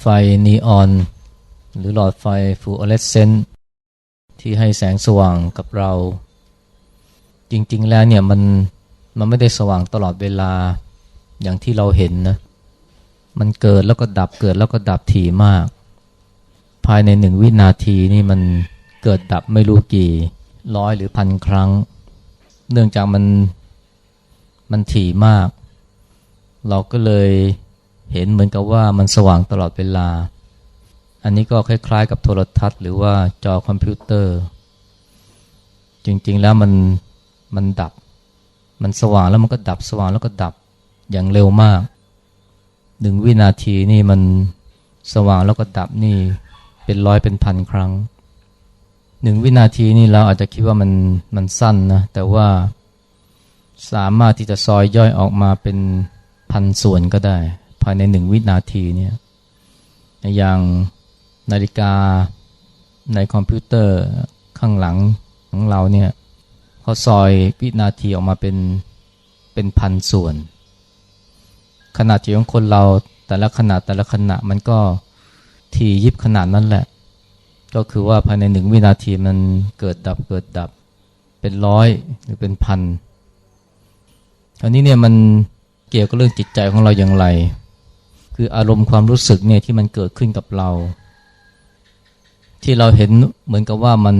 ไฟนีออน หรือหลอดไฟฟูออเรสเซนต์ที่ให้แสงสว่างกับเรา จริง ๆ แล้วเนี่ยมันมันไม่ได้สว่างตลอดเวลาอย่างที่เราเห็นนะ มันเกิดแล้วก็ดับเกิดแล้วก็ดับถี่มาก ภายในหนึ่งวินาทีนี่มันเกิดดับไม่รู้กี่ร้อยหรือพันครั้ง เนื่องจากมันมันถี่มาก เราก็เลย เห็นเหมือนกับว่ามันสว่างตลอดเวลา อันนี้ก็คล้ายๆ กับโทรทัศน์ หรือว่าจอคอมพิวเตอร์ จริงๆแล้วมันมันดับ มันสว่างแล้วมันก็ดับสว่างแล้วก็ดับอย่างเร็วมากหนึ่งวินาทีนี่มันสว่างแล้วก็ดับนี่เป็นร้อยเป็นพันครั้งหนึ่งวินาทีนี่เราอาจจะคิดว่ามันมันสั้นนะแต่ว่าสามารถที่จะซอยย่อยออกมาเป็นพันส่วนก็ได้ ภายในหนึ่งวินาทีเนี่ยอย่างนาฬิกาในคอมพิวเตอร์ข้างหลังของเราเนี่ยเขาซอยวินาทีออกมาเป็นเป็นพันส่วน ขนาดจิตของคนเราแต่ละขนาดแต่ละขณะมันก็ทียิบขนาดนั้นแหละ ก็คือว่าภายในหนึ่งวินาทีมันเกิดดับเกิดดับเป็นร้อยหรือเป็นพันอันนี้เนี่ยมันเกี่ยวกับเรื่องจิตใจของเราอย่างไร คืออารมณ์ความรู้สึกเนี่ยที่มันเกิดขึ้นกับเรา ที่เราเห็นเหมือนกับว่ามัน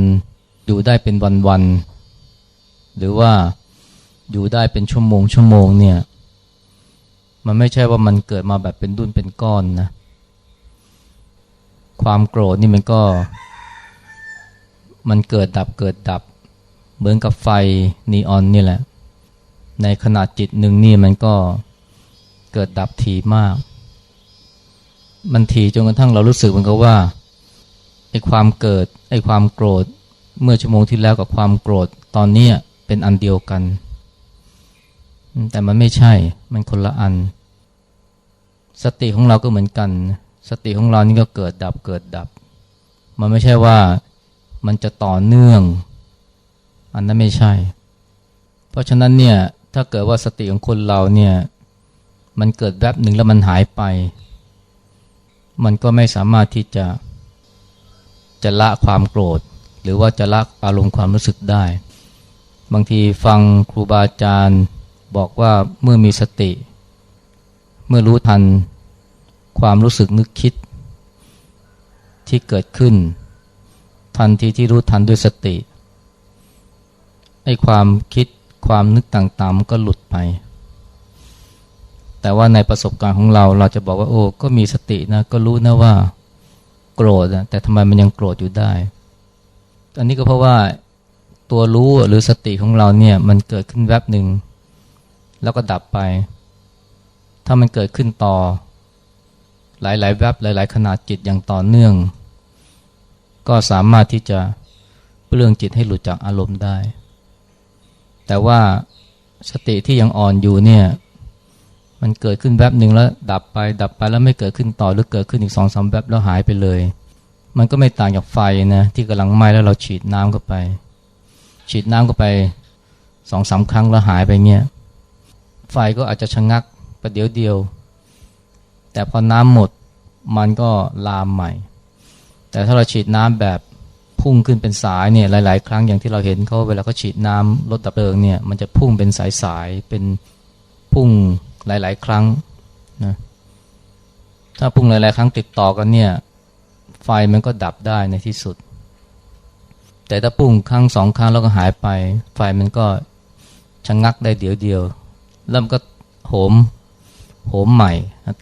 อยู่ได้เป็นวันๆหรือว่าอยู่ได้เป็นชั่วโมงชั่วโมงเนี่ยมันไม่ใช่ว่ามันเกิดมาแบบเป็นดุนเป็นก้อนนะ ความโกรธนี่มันก็ มันเกิดดับเกิดดับ เหมือนกับไฟนีออนนี่แหละ ในขนาดจิตหนึ่งนี่มันก็เกิดดับถี่มาก มันถี่จนกระทั่งเรารู้สึกเหมือนกับว่าไอ้ความเกิดไอ้ความโกรธ เมื่อชั่วโมงที่แล้วกับความโกรธตอนนี้เป็นอันเดียวกัน แต่มันไม่ใช่มันคนละอัน สติของเราก็เหมือนกัน สติของเรานี่ก็เกิดดับเกิดดับ มันไม่ใช่ว่ามันจะต่อเนื่อง อันนั้นไม่ใช่ เพราะฉะนั้นเนี่ยถ้าเกิดว่าสติของคนเราเนี่ยมันเกิดแวบหนึ่งแล้วมันหายไป มันก็ไม่สามารถที่จะจะละความโกรธ หรือว่าจะละอารมณ์ความรู้สึกได้ บางทีฟังครูบาอาจารย์บอกว่าเมื่อมีสติ เมื่อรู้ทันความรู้สึกนึกคิดที่เกิดขึ้น ทันทีที่รู้ทันด้วยสติไอ้ความคิดความนึกต่างๆก็หลุดไป แต่ว่าในประสบการณ์ของเราเราจะบอกว่าโอ้ก็มีสตินะก็รู้นะว่าโกรธนะแต่ทำไมมันยังโกรธอยู่ได้ อันนี้ก็เพราะว่าตัวรู้หรือสติของเราเนี่ยมันเกิดขึ้นแวบหนึ่งแล้วก็ดับไป ถ้ามันเกิดขึ้นต่อ หลายๆแวบหลาย ๆ ขนาดจิตอย่างต่อเนื่อง ก็สามารถที่จะเปลื้องจิตให้หลุดจากอารมณ์ได้ แต่ว่าสติที่ยังอ่อนอยู่เนี่ย มันเกิดขึ้นแวบหนึ่งแล้วดับไป ดับไปแล้วไม่เกิดขึ้นต่อหรือเกิดขึ้นอีกสองสามแวบแล้วหายไปเลย มันก็ไม่ต่างจากไฟนะที่กำลังไหม้แล้วเราฉีดน้ำเข้าไป ฉีดน้ำเข้าไปสองสาครั้งแล้วหายไปเงี้ยไฟก็อาจจะชะงักประเดี๋ยวเดียว แต่พอน้ำหมดมันก็ลามใหม่ แต่ถ้าเราฉีดน้ำแบบพุ่งขึ้นเป็นสายเนี่ยหลาย ๆ ครั้งอย่างที่เราเห็นเขาเวลาเขาฉีดน้ำรถดับเพลิงเนี่ยมันจะพุ่งเป็นสายๆเป็นพุ่ง หลาย ๆ ครั้งนะถ้าพุ่งหลาย ๆ ครั้งติดต่อกันเนี่ยไฟมันก็ดับได้ในที่สุด แต่ถ้าพุ่งครั้งสองครั้งแล้วก็หายไป ไฟมันก็ชะงงักได้เดี๋ยวเดียวแล้วมันก็โหมโหมใหม่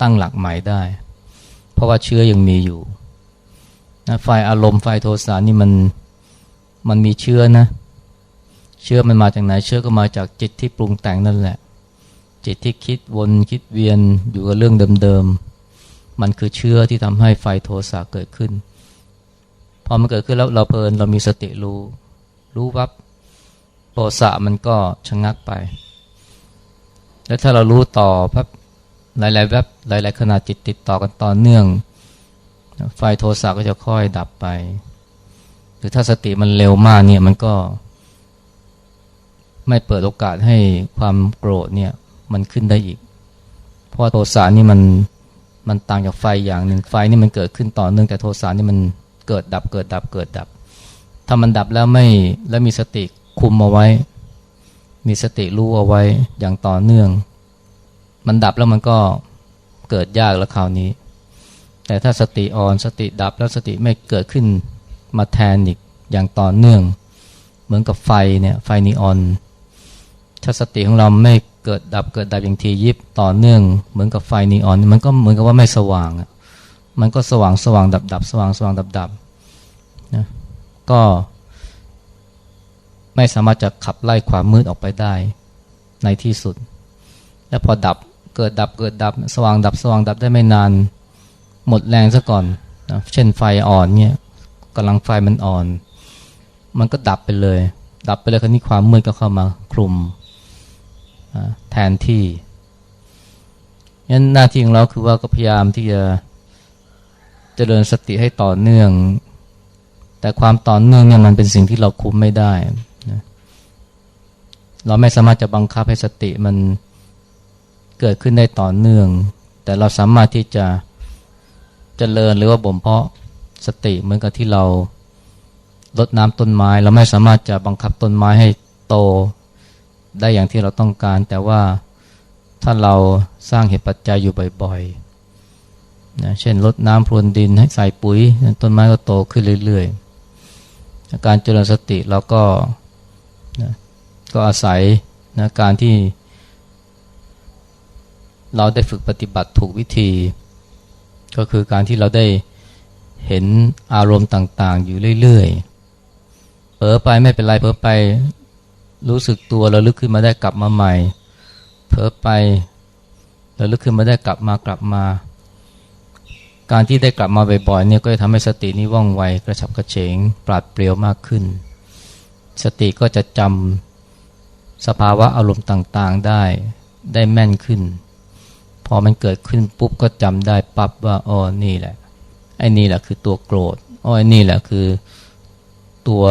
ตั้งหลักใหม่ได้ เพราะว่าเชื้อยังมีอยู่นะไฟอารมณ์ไฟโทสะนี่มันมันมีเชื้อนะ เชื้อมันมาจากไหนเชื้อก็มาจากจิตที่ปรุงแต่งนั่นแหละ จิตที่คิดวนคิดเวียนอยู่กับเรื่องเดิมๆ มันคือเชื้อที่ทำให้ไฟโทสะเกิดขึ้น พอมันเกิดขึ้นแล้วเราเพลินเรามีสติรู้ รู้วับโทสะมันก็ชะงักไป แล้วถ้าเรารู้ต่อพับหลายๆแวบหลายๆขนาดจิตติดต่อกันต่อเนื่อง ไฟโทสะก็จะค่อยดับไป หรือถ้าสติมันเร็วมากเนี่ยมันก็ ไม่เปิดโอกาสให้ความโกรธเนี่ย มันขึ้นได้อีก เพราะโทสะนี่มันมันต่างจากไฟอย่างหนึ่งไฟนี่มันเกิดขึ้นต่อเนื่องแต่โทสะนี่มันเกิดดับเกิดดับเกิดดับ ถ้ามันดับแล้วไม่แล้วมีสติคุมเอาไว้ มีสติรู้เอาไว้อย่างต่อเนื่อง มันดับแล้วมันก็เกิดยากแล้วคราวนี้ แต่ถ้าสติอ่อนสติดับแล้วสติไม่เกิดขึ้นมาแทนอีกอย่างต่อเนื่อง เหมือนกับไฟเนี่ยไฟนีออน ถ้าสติของเราไม่ เกิดดับเกิดดับอย่างทียิบต่อเนื่อง เหมือนกับไฟนีออนมันก็เหมือนกับว่าไม่สว่างมันก็สว่างสว่างดับดับสว่างสว่างดับดับนะก็ไม่สามารถจะขับไล่ความมืดออกไปได้ในที่สุด และพอดับเกิดดับเกิดดับ สว่างดับสว่างดับได้ไม่นาน หมดแรงซะก่อนนะเช่นไฟอ่อนเนี่ยกำลังไฟมันอ่อน มันก็ดับไปเลย ดับไปเลยคราวนี้ความมืดก็เข้ามาคลุม แทนที่งั้นหน้าที่ของเราคือว่าก็พยายามที่จะเจริญสติให้ต่อเนื่อง แต่ความต่อเนื่องเนี่ยมันเป็นสิ่งที่เราคุมไม่ได้นะเราไม่สามารถจะบังคับให้สติมันเกิดขึ้นได้ต่อเนื่อง แต่เราสามารถที่จะจะเจริญหรือว่าบ่มเพาะสติเหมือนกับที่เราลดน้ำต้นไม้ เราไม่สามารถจะบังคับต้นไม้ให้โต ได้อย่างที่เราต้องการ แต่ว่าถ้าเราสร้างเหตุปัจจัยอยู่บ่อยๆนะเช่นลดน้ำพรวนดินให้ใส่ปุ๋ย ต้นไม้ก็โตขึ้นเรื่อยๆ การเจริญสติเราก็นะก็อาศัยนะการที่ เราได้ฝึกปฏิบัติถูกวิธี ก็คือการที่เราได้เห็นอารมณ์ต่างๆ อยู่เรื่อยๆเผลอไปไม่เป็นไรเผลอไป รู้สึกตัวเราลึกขึ้นมาได้กลับมาใหม่ เผลอไปเราลึกขึ้นมาได้กลับมากลับมา การที่ได้กลับมาบ่อยๆเนี่ยก็จะทำให้สตินี้ว่องไวกระฉับกระเฉง ปราดเปรียวมากขึ้น สติก็จะจำสภาวะอารมณ์ต่างๆได้ได้แม่นขึ้น พอมันเกิดขึ้นปุ๊บก็จำได้ปั๊บว่าอ๋อนี่แหละไอ้นี่แหละคือตัวโกรธอ๋อไอ้นี่แหละคือตัว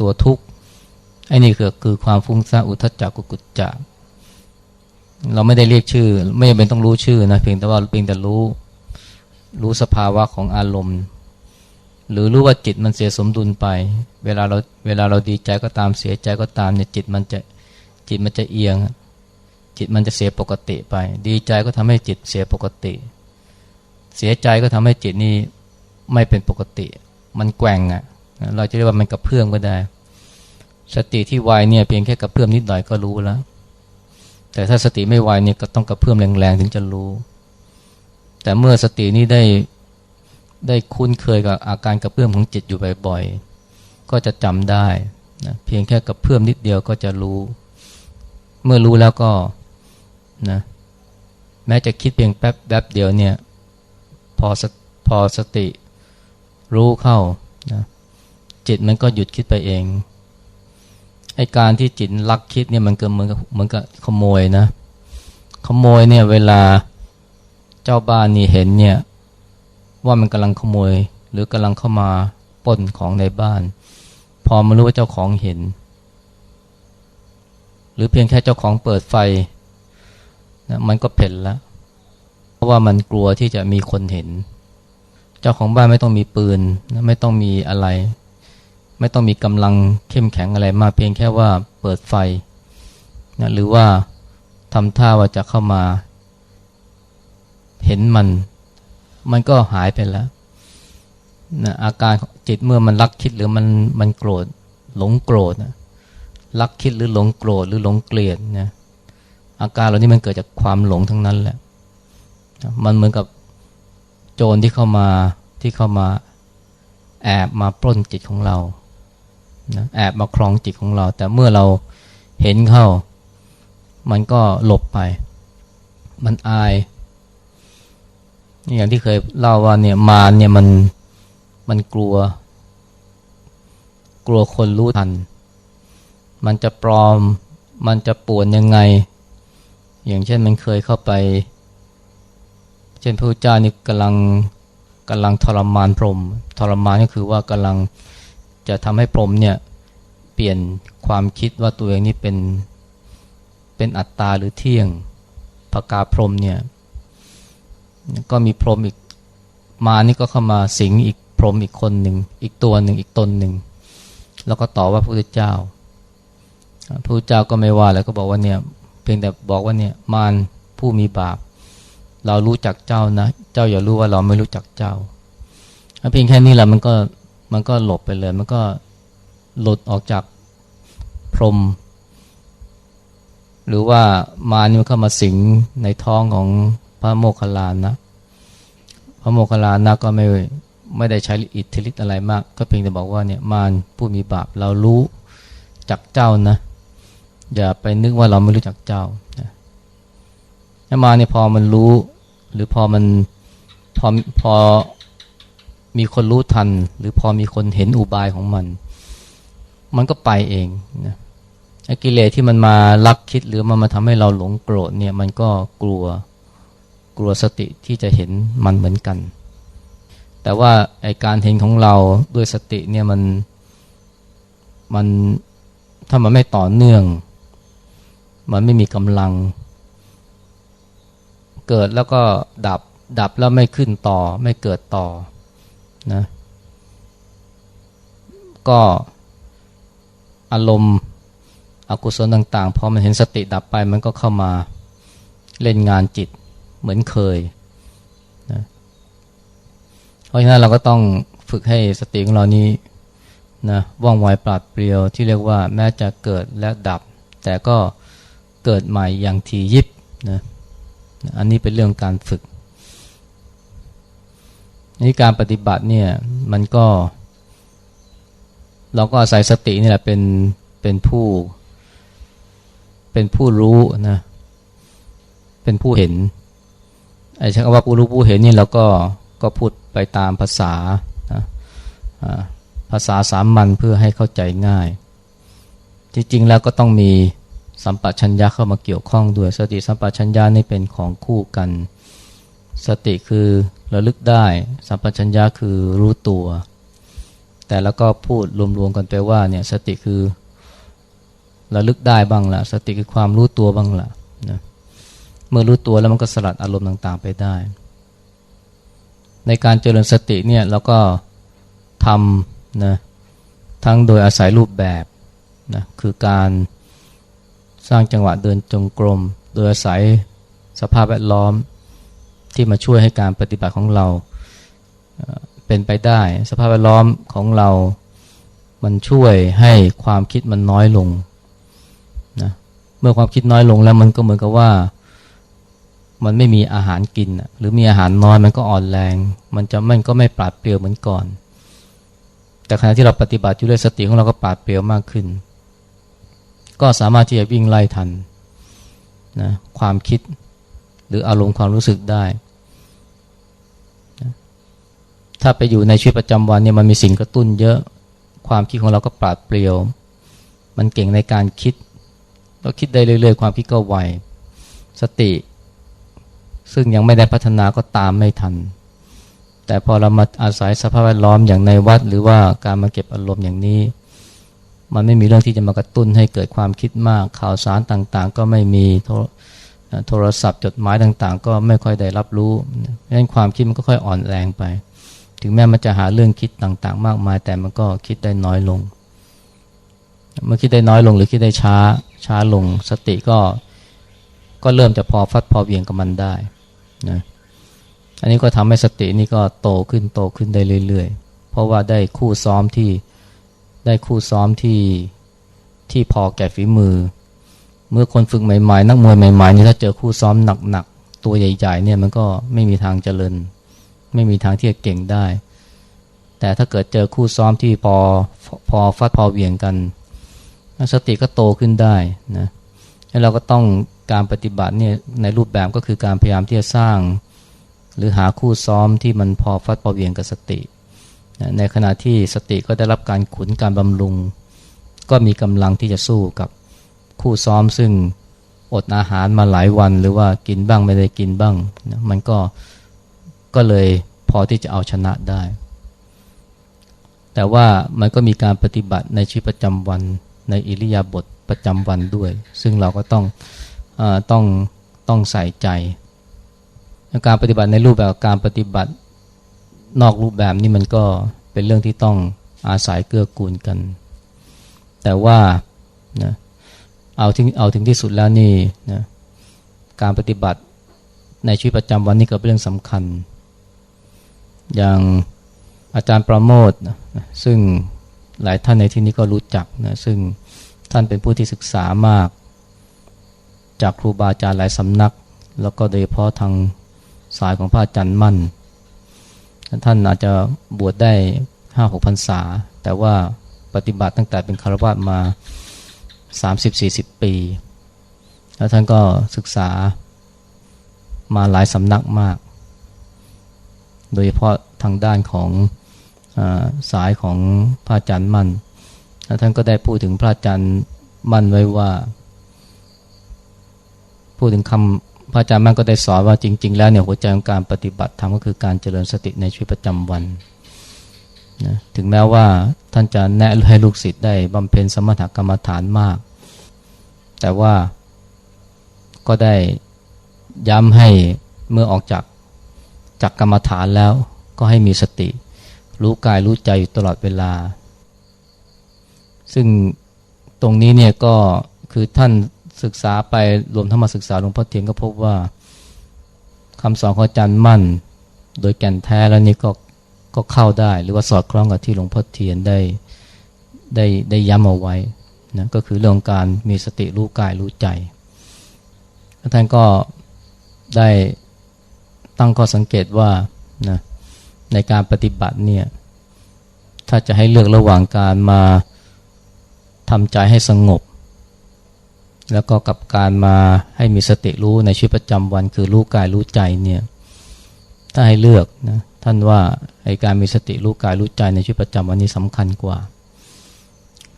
ตัวทุกข์ ไอ้นี่คือคือความฟุ้งซ่านอุทจักกุกุจจะเราไม่ได้เรียกชื่อ ไม่จำเป็นต้องรู้ชื่อนะเพียงแต่ว่าเพียงแต่รู้ รู้สภาวะของอารมณ์ หรือรู้ว่าจิตมันเสียสมดุลไป เวลาเราเวลาเราดีใจก็ตามเสียใจก็ตามเนี่ยจิตมันจะจิตมันจะเอียง จิตมันจะเสียปกติไป ดีใจก็ทำให้จิตเสียปกติ เสียใจก็ทำให้จิตนี่ไม่เป็นปกติ มันแกว่งอะ่ะเราจะเรียกว่ามันกระเพื่อมก็ได้ สติที่ไวเนี่ยเพียงแค่กระเพื่อมนิดหน่อยก็รู้แล้ว แต่ถ้าสติไม่ไวเนี่ยก็ต้องกระเพื่อมแรงๆถึงจะรู้ แต่เมื่อสตินี้ได้ได้คุ้นเคยกับอาการกระเพื่อมของจิตอยู่บ่อยๆ ก็จะจำได้นะเพียงแค่กระเพื่อมนิดเดียวก็จะรู้ เมื่อรู้แล้วก็นะแม้จะคิดเพียงแป๊บแป๊บเดียวเนี่ยพอพอสติรู้เข้านะจิตมันก็หยุดคิดไปเอง ไอการที่จิตลักคิดเนี่ยมันเกิดเหมือนกับเหมือนกับขโมยนะ ขโมยเนี่ยเวลาเจ้าบ้านนี่เห็นเนี่ยว่ามันกำลังขโมย หรือกำลังเข้ามาป้นของในบ้าน พอมารู้ว่าเจ้าของเห็น หรือเพียงแค่เจ้าของเปิดไฟนะมันก็เพ่นแล้วเพราะว่ามันกลัวที่จะมีคนเห็น เจ้าของบ้านไม่ต้องมีปืน ไม่ต้องมีอะไร ไม่ต้องมีกำลังเข้มแข็งอะไรมากเพียงแค่ว่าเปิดไฟนะหรือว่าทำท่าว่าจะเข้ามา เห็นมัน มันก็หายไปแล้วนะอาการจิตเมื่อมันรักคิดหรือมันมันโกรธหลงโกรธนะรักคิดหรือหลงโกรธหรือหลงเกลียดนะอาการเหล่านี้มันเกิดจากความหลงทั้งนั้นแหละ มันเหมือนกับโจรที่เข้ามาที่เข้ามาแอบมาปล้นจิตของเรา นะแอบมาครองจิตของเรา แต่เมื่อเราเห็นเข้า มันก็หลบไป มันอาย อย่างที่เคยเล่าว่าเนี่ยมารเนี่ยมันมันกลัว กลัวคนรู้ทัน มันจะปลอม มันจะป่วนยังไง อย่างเช่นมันเคยเข้าไป เช่นพระเจ้านี่กำลังกำลังทรมานพรหมทรมานก็คือว่ากำลัง จะทำให้พรหมเนี่ยเปลี่ยนความคิดว่าตัวเองนี่เป็นเป็นอัตตาหรือเที่ยงพกาพรหมเนี่ยก็มีพรหมอีกมานี่ก็เข้ามาสิงอีกพรหมอีกคนหนึ่งอีกตัวหนึ่งอีกตนหนึ่งแล้วก็ต่อว่าพระพุทธเจ้าพระพุทธเจ้าก็ไม่ว่าแล้วก็บอกว่าเนี่ยเพียงแต่บอกว่าเนี่ยมารผู้มีบาป เรารู้จักเจ้านะ เจ้าอย่ารู้ว่าเราไม่รู้จักเจ้าเพียงแค่นี้แหละมันก็ มันก็หลบไปเลย มันก็หลุดออกจากพรม หรือว่ามานี่มันเข้ามาสิงในท้องของพระโมคคัลลานะ พระโมคคัลลานะก็ไม่ไม่ได้ใช้อิทธิฤทธิ์อะไรมาก ก็เพียงแต่บอกว่าเนี่ยมารผู้มีบาปเรารู้จักเจ้านะ อย่าไปนึกว่าเราไม่รู้จักเจ้านะมาเนี่ยพอมันรู้ หรือพอมันพอพอ มีคนรู้ทัน หรือพอมีคนเห็นอุบายของมัน มันก็ไปเองนะกิเลสที่มันมาลักคิดหรือมันมาทำให้เราหลงโกรธเนี่ยมันก็กลัวกลัวสติที่จะเห็นมันเหมือนกัน แต่ว่าไอการเห็นของเราด้วยสติเนี่ยมันมันถ้ามันไม่ต่อเนื่อง มันไม่มีกำลัง เกิดแล้วก็ดับดับแล้วไม่ขึ้นต่อ ไม่เกิดต่อ นะก็อารมณ์อกุศลต่างๆพอมันเห็นสติดับไปมันก็เข้ามาเล่นงานจิตเหมือนเคยนะเพราะฉะนั้นเราก็ต้องฝึกให้สติของเรานี้นะว่องไวปราดเปรียวที่เรียกว่าแม้จะเกิดและดับ แต่ก็เกิดใหม่อย่างทียิบนะอันนี้เป็นเรื่องการฝึก นี่การปฏิบัติเนี่ยมันก็ เราก็อาศัยสตินี่แหละเป็นเป็นผู้ เป็นผู้รู้นะเป็นผู้เห็นไอ้ใช้คำว่าผู้รู้ผู้เห็นนี่เราก็ก็พูดไปตามภาษานะภาษาสามัญเพื่อให้เข้าใจง่าย จริงๆแล้วก็ต้องมีสัมปชัญญะเข้ามาเกี่ยวข้องด้วย สติสัมปชัญญะนี่เป็นของคู่กัน สติคือ ระลึกได้สัมปชัญญะคือรู้ตัว แต่แล้วก็พูดรวมๆกันไปว่าเนี่ยสติคือระลึกได้บ้างละสติคือความรู้ตัวบ้างละนะเมื่อรู้ตัวแล้วมันก็สลัดอารมณ์ต่างๆไปได้ ในการเจริญสติเนี่ยเราก็ทำนะทั้งโดยอาศัยรูปแบบนะคือการสร้างจังหวะเดินจงกรม โดยอาศัยสภาพแวดล้อม ที่มาช่วยให้การปฏิบัติของเราเป็นไปได้ สภาพแวดล้อมของเรา มันช่วยให้ความคิดมันน้อยลงนะเมื่อความคิดน้อยลงแล้วมันก็เหมือนกับว่า มันไม่มีอาหารกิน หรือมีอาหารน้อยมันก็อ่อนแรง มันจะมันก็ไม่ปราดเปรียวเหมือนก่อน แต่ขณะที่เราปฏิบัติอยู่ด้วยสติของเราก็ปราดเปรียวมากขึ้น ก็สามารถที่จะวิ่งไล่ทันนะความคิดหรืออารมณ์ความรู้สึกได้ ถ้าไปอยู่ในชีวิตประจำวันเนี่ยมันมีสิ่งกระตุ้นเยอะความคิดของเราก็ปราดเปรียว มันเก่งในการคิด เราคิดได้เรื่อยๆ ความคิดก็ไวสติ ซึ่งยังไม่ได้พัฒนาก็ตามไม่ทัน แต่พอเรามาอาศัยสภาพแวดล้อมอย่างในวัด หรือว่าการมาเก็บอารมณ์อย่างนี้ มันไม่มีเรื่องที่จะมากระตุ้นให้เกิดความคิดมาก ข่าวสารต่างๆ ก็ไม่มีโทรศัพท์จดหมายต่างๆ ก็ไม่ค่อยได้รับรู้เพราะฉะนั้นความคิดมันก็ค่อยอ่อนแรงไป ถึงแม้มันจะหาเรื่องคิดต่างๆ มากมาย แต่มันก็คิดได้น้อยลง เมื่อคิดได้น้อยลงหรือคิดได้ช้าช้าลง สติก็ก็เริ่มจะพอฟัดพอเวียงกับมันได้นะอันนี้ก็ทำให้สตินี่ก็โตขึ้นโตขึ้นได้เรื่อยๆ เพราะว่าได้คู่ซ้อมที่ได้คู่ซ้อมที่ที่พอแก่ฝีมือ เมื่อคนฝึกใหม่ๆ นักมวยใหม่ๆนี่ถ้าเจอคู่ซ้อมหนักๆ ตัวใหญ่ๆเนี่ยมันก็ไม่มีทางเจริญ ไม่มีทางที่จะเก่งได้ แต่ถ้าเกิดเจอคู่ซ้อมที่พอพอฟัดพอเวียงกันสติก็โตขึ้นได้นะแล้วเราก็ต้องการปฏิบัติเนี่ยในรูปแบบก็คือการพยายามที่จะสร้าง หรือหาคู่ซ้อมที่มันพอฟัดพอเวียงกับสตินะในขณะที่สติก็ได้รับการขุนการบำรุง ก็มีกำลังที่จะสู้กับคู่ซ้อมซึ่งอดอาหารมาหลายวัน หรือว่ากินบ้างไม่ได้กินบ้างนะมันก็ ก็เลยพอที่จะเอาชนะได้ แต่ว่ามันก็มีการปฏิบัติในชีวิตประจำวันในอิริยาบถประจำวันด้วย ซึ่งเราก็ต้องอต้องต้องใส่ใจการปฏิบัติในรูปแบบการปฏิบัตินอกรูปแบบนี่มันก็เป็นเรื่องที่ต้องอาศัยเกื้อกูลกัน แต่ว่านะเอาถึงเอาถึงที่สุดแล้วนี่นะการปฏิบัติในชีวิตประจำวันนี่ก็เป็นเรื่องสำคัญ อย่างอาจารย์ประโมทนะซึ่งหลายท่านในที่นี้ก็รู้จักนะซึ่งท่านเป็นผู้ที่ศึกษามาก จากครูบาอาจารย์หลายสำนัก แล้วก็โดยเฉพาะทางสายของพระอาจารย์มั่น ท่านอาจจะบวชได้ห้าหกพรรษา แต่ว่าปฏิบัติตั้งแต่เป็นคารวะมา 30-40 ปี แล้วท่านก็ศึกษามาหลายสำนักมาก โดยเฉพาะทางด้านของอสายของพระอาจารย์มั่นท่านก็ได้พูดถึงพระอาจารย์มั่นไว้ว่า พูดถึงคำพระอาจารย์มั่นก็ได้สอนว่าจริง ๆ แล้วเนี่ยหัวใจของการปฏิบัติธรรมก็คือการเจริญสติในชีวิตประจำวันนะถึงแม้ว่าท่านจะแนะให้ลูกศิษย์ได้บำเพ็ญสมถกรรมฐานมาก แต่ว่าก็ได้ย้ำให้เมื่อออกจาก จากกรรมฐานแล้วก็ให้มีสติ รู้กายรู้ใจอยู่ตลอดเวลา ซึ่งตรงนี้เนี่ยก็คือท่านศึกษาไปรวมทั้งมาศึกษาหลวงพ่อเทียนก็พบว่าคำสอนของอาจารย์มั่น โดยแก่นแท้แล้วนี่ก็ก็เข้าได้ หรือว่าสอดคล้องกับที่หลวงพ่อเทียนได้ได้ได้ย้ำเอาไว้นะก็คือเรื่องการมีสติรู้กายรู้ใจท่านก็ได้ ตั้งข้อสังเกตว่านะในการปฏิบัติเนี่ยถ้าจะให้เลือกระหว่างการมาทำใจให้สงบ แล้วก็กับการมาให้มีสติรู้ในชีวิตประจำวันคือรู้กายรู้ใจเนี่ยถ้าให้เลือกนะท่านว่าไอการมีสติรู้กายรู้ใจในชีวิตประจำวันนี้สำคัญกว่า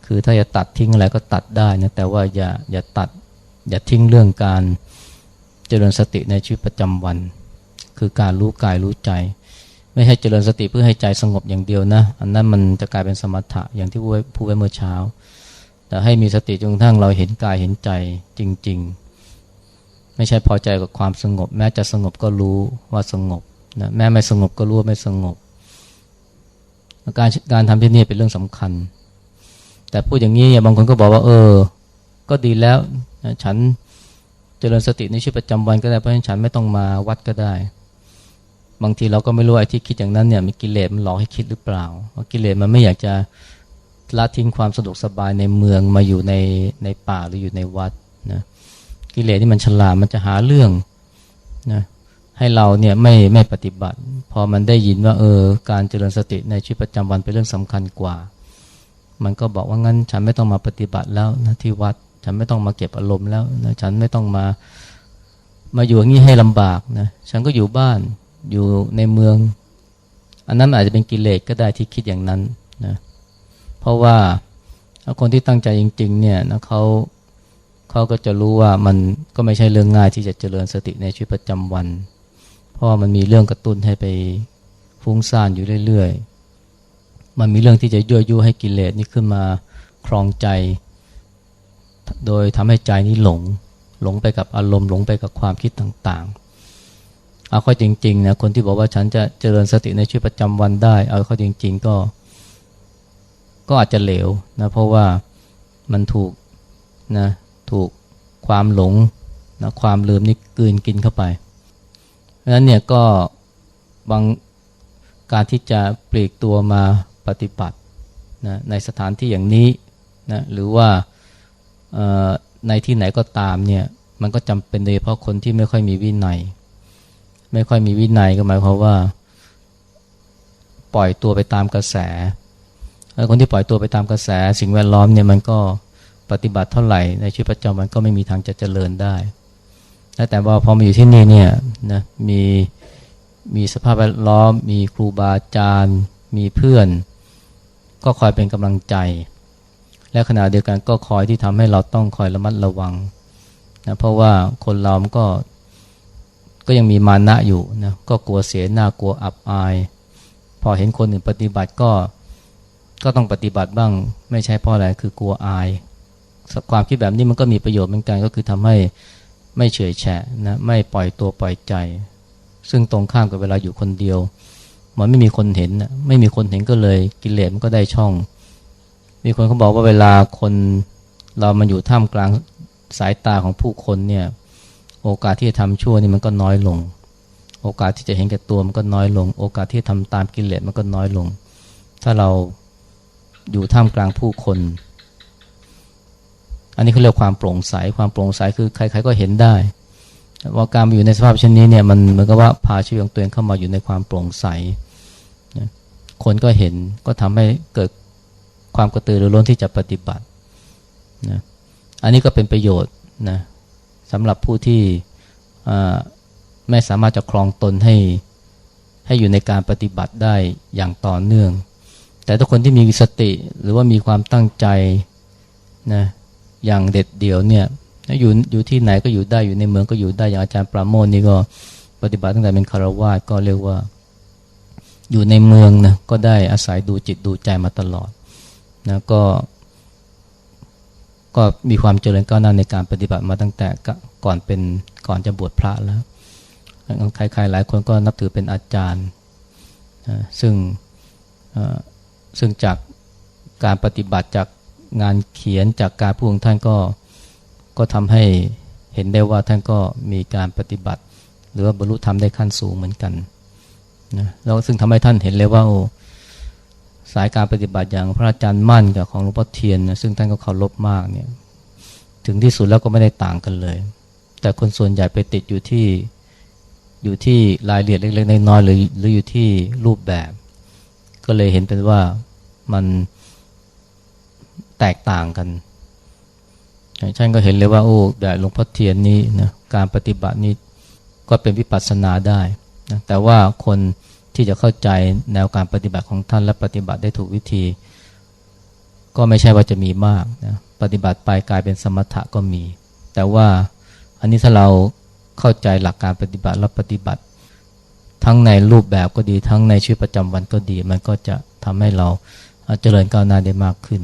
คือถ้าจะตัดทิ้งอะไรก็ตัดได้นะแต่ว่าอย่าอย่าตัดอย่าทิ้งเรื่องการเจริญสติในชีวิตประจำวัน คือการรู้กายรู้ใจ ไม่ใช่เจริญสติเพื่อให้ใจสงบอย่างเดียวนะ อันนั้นมันจะกลายเป็นสมถะอย่างที่พูดไว้เมื่อเช้า แต่ให้มีสติจนกระทั่งเราเห็นกายเห็นใจจริง ๆ ไม่ใช่พอใจกับความสงบ แม้จะสงบก็รู้ว่าสงบนะแม้ไม่สงบก็รู้ว่าไม่สงบ การการทำที่นี่เป็นเรื่องสำคัญ แต่พูดอย่างนี้บางคนก็บอกว่า เออ ก็ดีแล้วฉันเจริญสติในชีวิตประจำวันก็ได้เพราะฉะนั้นฉันไม่ต้องมาวัดก็ได้ บางทีเราก็ไม่รู้ไอ้ที่คิดอย่างนั้นเนี่ยมีกิเลสมันหลอกให้คิดหรือเปล่าว่ากิเลสมันไม่อยากจะละทิ้งความสะดวกสบายในเมืองมาอยู่ในในป่าหรืออยู่ในวัดนะกิเลสที่มันฉลาดมันจะหาเรื่องนะให้เราเนี่ยไม่ไม่ปฏิบัติ พอมันได้ยินว่าเออการเจริญสติในชีวิตประจำวันเป็นเรื่องสำคัญกว่า มันก็บอกว่างั้นฉันไม่ต้องมาปฏิบัติแล้วนะที่วัด ฉันไม่ต้องมาเก็บอารมณ์แล้วนะฉันไม่ต้องมามาอยู่อย่างนี้ให้ลำบากนะฉันก็อยู่บ้าน อยู่ในเมือง อันนั้นอาจจะเป็นกิเลสก็ได้ที่คิดอย่างนั้นนะเพราะว่าคนที่ตั้งใจจริง ๆ เนี่ยนะเขาเขาก็จะรู้ว่ามันก็ไม่ใช่เรื่องง่ายที่จะเจริญสติในชีวิตประจำวัน เพราะมันมีเรื่องกระตุ้นให้ไปฟุ้งซ่านอยู่เรื่อยๆ มันมีเรื่องที่จะยั่วยุให้กิเลสนี่ขึ้นมาครองใจ โดยทำให้ใจนี้หลง หลงไปกับอารมณ์หลงไปกับความคิดต่างๆ เอาข้อจริงๆนะคนที่บอกว่าฉันจะเจริญสติในชีวิตประจำวันได้ เอาข้อจริง ๆ ก็ ก็อาจจะเหลวนะเพราะว่ามันถูกนะถูกความหลงนะความลืมนี่กืนกินเข้าไปเพราะนั้นเนี่ยก็บางการที่จะปลีกตัวมาปฏิบัตินะในสถานที่อย่างนี้นะหรือว่าในที่ไหนก็ตามเนี่ยมันก็จำเป็นโดยเฉพาะคนที่ไม่ค่อยมีวินัย ไม่ค่อยมีวินัยก็หมายความว่า ปล่อยตัวไปตามกระแสแล้วคนที่ปล่อยตัวไปตามกระแส สิ่งแวดล้อมเนี่ยมันก็ปฏิบัติเท่าไหร่ในชีวิตประจำวันก็ไม่มีทางจะเจริญได้ แต่ว่าพอมาอยู่ที่นี่เนี่ยนะมีมีสภาพแวดล้อม มีครูบาอาจารย์ มีเพื่อน ก็คอยเป็นกำลังใจ และขณะเดียวกันก็คอยที่ทำให้เราต้องคอยระมัดระวังนะเพราะว่าคนเรามันก็ ก็ยังมีมานะอยู่นะก็กลัวเสียหน้ากลัวอับอาย พอเห็นคนอื่นปฏิบัติก็ก็ต้องปฏิบัติบ้าง ไม่ใช่เพราะอะไรคือกลัวอาย ความคิดแบบนี้มันก็มีประโยชน์เหมือนกันก็คือทำให้ไม่เฉยแฉะนะไม่ปล่อยตัวปล่อยใจ ซึ่งตรงข้ามกับเวลาอยู่คนเดียว มันไม่มีคนเห็นนะไม่มีคนเห็นก็เลยกิเลสมันก็ได้ช่อง มีคนเขาบอกว่าเวลาคนเรามันอยู่ท่ามกลางสายตาของผู้คนเนี่ย โอกาสที่จะทำชั่วนี่มันก็น้อยลง โอกาสที่จะเห็นแก่ตัวมันก็น้อยลง โอกาสที่จะทำตามกิเลสมันก็น้อยลง ถ้าเราอยู่ท่ามกลางผู้คน อันนี้เขาเรียกความโปร่งใส ความโปร่งใสคือใครๆก็เห็นได้ ว่าการอยู่ในสภาพเช่นนี้เนี่ยมันเหมือนกับว่าพาชีวิตของตัวเองเข้ามาอยู่ในความโปร่งใส คนก็เห็นก็ทำให้เกิดความกระตือรือร้นที่จะปฏิบัตินะ อันนี้ก็เป็นประโยชน์นะ สำหรับผู้ที่ไม่สามารถจะครองตนให้ให้อยู่ในการปฏิบัติได้อย่างต่อเนื่อง แต่ถ้าคนที่มีสติหรือว่ามีความตั้งใจนะอย่างเด็ดเดี่ยวเนี่ยอยู่อยู่ที่ไหนก็อยู่ได้อยู่ในเมืองก็อยู่ได้อย่างอาจารย์ปราโมทนี่ก็ปฏิบัติตั้งแต่เป็นคารวาสก็เรียกว่า อยู่ในเมืองนะก็ได้อาศัยดูจิตดูใจมาตลอดนะก็ ก็มีความเจริญก้าวหน้าในการปฏิบัติมาตั้งแต่ก่อนเป็นก่อนจะบวชพระแล้วใครๆหลายคนก็นับถือเป็นอาจารย์ ซึ่งซึ่งจากการปฏิบัติจากงานเขียนจากการพูดของท่านก็ก็ทำให้เห็นได้ว่าท่านก็มีการปฏิบัติ หรือว่าบรรลุธรรมได้ขั้นสูงเหมือนกันนะแล้วซึ่งทำให้ท่านเห็นเลยว่า สายการปฏิบัติอย่างพระอาจารย์มั่นกับของหลวงพ่อเทียนนะซึ่งท่านก็เคารพมากเนี่ยถึงที่สุดแล้วก็ไม่ได้ต่างกันเลย แต่คนส่วนใหญ่ไปติดอยู่ที่อยู่ที่รายละเอียดเล็กๆน้อยๆหรือหรืออยู่ที่รูปแบบ ก็เลยเห็นเป็นว่ามันแตกต่างกันท่านก็เห็นเลยว่าโอ้แบบหลวงพ่อเทียนนี้นะการปฏิบัตินี้ก็เป็นวิปัสสนาได้นะแต่ว่าคน ที่จะเข้าใจแนวการปฏิบัติของท่านและปฏิบัติได้ถูกวิธี ก็ไม่ใช่ว่าจะมีมากนะปฏิบัติไปกลายเป็นสมถะก็มี แต่ว่าอันนี้ถ้าเราเข้าใจหลักการปฏิบัติและปฏิบัติ ทั้งในรูปแบบก็ดีทั้งในชีวิตประจำวันก็ดี มันก็จะทำให้เราเจริญก้าวหน้าได้มากขึ้น